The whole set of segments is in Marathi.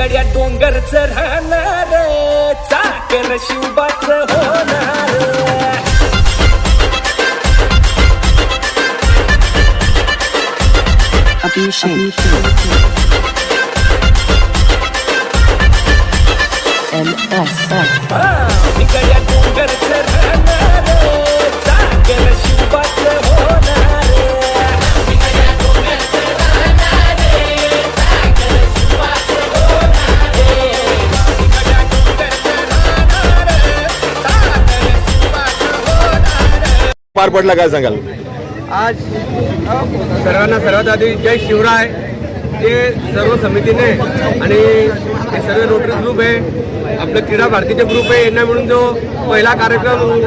गड्या डोंगरच राहणार चाकर शिवबाच होणार Abhishek. MSF. गड्या डोंगरच पार पडला काय सांगाल? आज सर्वांना सर्वात आधी जय शिवराय. ते सर्व समितीने आणि हे सर्व रोटरी ग्रुप आहे. आपलं क्रीडा भारतीचे ग्रुप आहे. यांना मिळून जो पहिला कार्यक्रम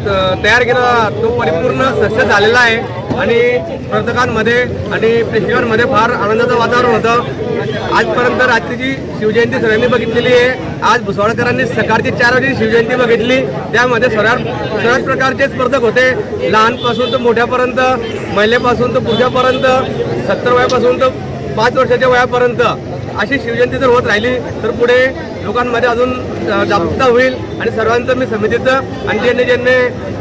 त- तयार केला तो परिपूर्ण सक्सेस झालेला आहे. आणि स्पर्धकांमध्ये आणि प्रेक्षकांमध्ये फार आनंदाचं वातावरण होतं. आजपर्यंत रात्रीची शिवजयंती सगळ्यांनी बघितलेली आहे. आज भुसावळकरांनी सकाळची चार वाजे शिवजयंती बघितली. त्यामध्ये सर्व सर्वच प्रकारचे स्पर्धक होते. लहानपासून तर मोठ्यापर्यंत महिलेपासून तर पुरुषापर्यंत सत्तर वयापासून तर पाच वर्षाच्या वयापर्यंत अशी शिवजयंती जर होत राहिली तर पुढे लोकांमध्ये अजून जागरूकता होईल आणि सर्वांचं मी समितीचं आणि ज्यांनी ज्यांनी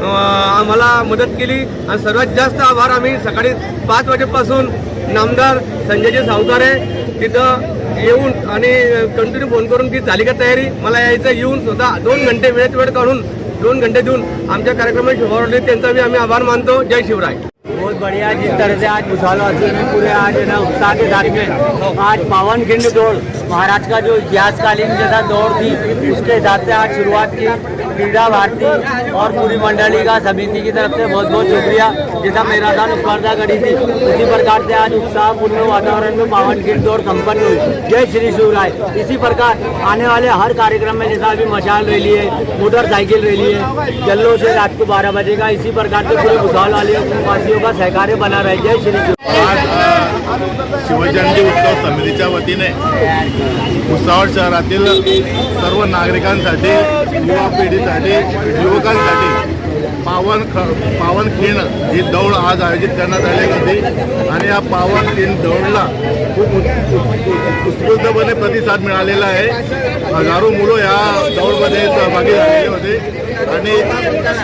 आम्हाला मदत केली. आणि सर्वात जास्त आभार आम्ही सकाळी पाच वाजेपासून नामदार संजयजी सावतारे तिथं येऊन आणि कंटिन्यू फोन करून की झाली का तयारी. मला यायचं येऊन स्वतः दोन घंटे वेळेत वेळ काढून दोन घंटे देऊन आमच्या कार्यक्रमात शोभा त्यांचा भी आम्ही आभार मानतो. जय शिवराय. बहुत बढ़िया जिस तरह से आज भुसावलवासियों ने पूरे आज है ना उत्साह के साथ में। आज पावन खिंड दौड़, महाराज का जो इतिहासकालीन जैसा दौड़ थी, उसके हिसाब से आज शुरुआत की क्रीडा भारती और पूरी मंडली का समिति की तरफ़ से बहुत बहुत शुक्रिया। जैसा मैराथन स्पर्धा करी थी, उसी प्रकार से आज उत्साहपूर्ण वातावरण में पावन खिंड दौड़ संपन्न हुई। जय श्री शिवराय। इसी प्रकार आने वाले हर कार्यक्रम में जैसा अभी मशाल रैली है, मोटरसाइकिल रैली है, जल्लोष है रात को बारह बजे का, इसी प्रकार से पूरे भुसावल वालियों वासियों का सहकार्य बना रहे जय श्री आज शिवजयंती उत्सव समितीच्या वतीने भुसावळ शहरातील सर्व नागरिकांसाठी युवा पिढीसाठी युवकांसाठी पावन ख पावन खिंड ही दौड आज आयोजित करण्यात आली होती आणि या पावन दौडला खूप उत्- उत्स्फूर्तपणे प्रतिसाद मिळालेला आहे. हजारो मुलं या दौडमध्ये सहभागी झालेले होते. आणि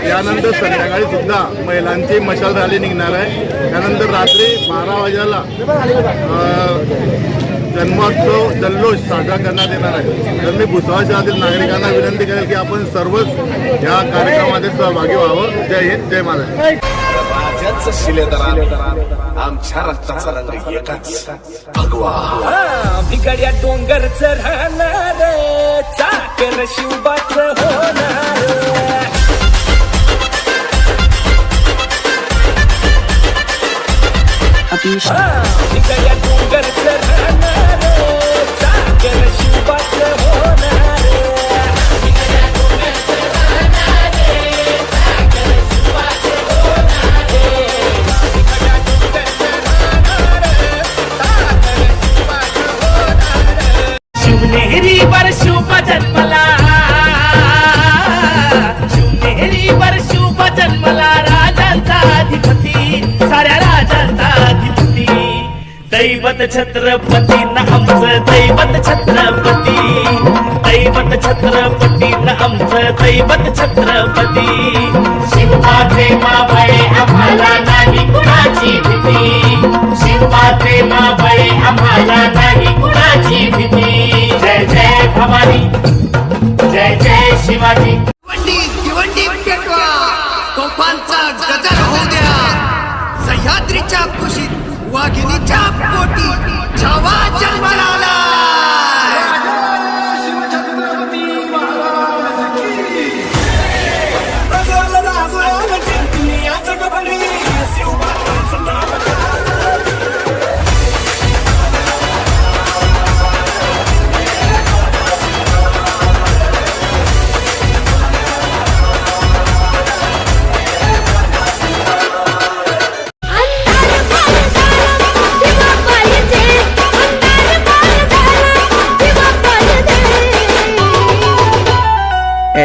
यानंतर संध्याकाळी सुद्धा महिलांची मशाल रॅली निघणार आहे. त्यानंतर रात्री बारा वाजेला जन्मोत्सव जल्लोष साजरा करण्यात येणार आहे. तर मी भुसावळ शहरातील नागरिकांना विनंती करेल की आपण सर्वच या कार्यक्रमामध्ये सहभागी व्हावं. जय हिंद जय महाराष्ट्र. राजाचं शिलेदार आमच्या रक्ताचा रंग एकच भगवा. बिगड्या डोंगरच राहणार चाकर शिवबाच होणार Abhishek. शिवनेरी वर शुभ जन्मला. शिवनेरी वर शुभ जन्मला. राजांचा अधिपती साऱ्या राजांचा अधिपती. दैवत छत्रपती न आमचं दैवत छत्रपती. दैवत छत्रपती न आमचं दैवत छत्रपती. शिवबाचे माबळे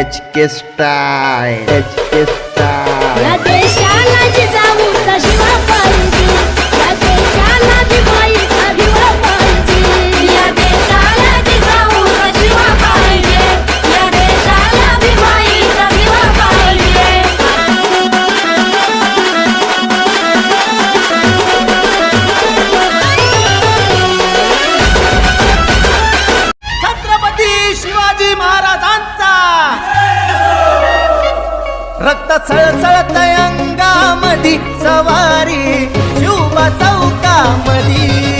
H K style H K style सळसळत अंगामधी सवारी शिवबा चौकामधी.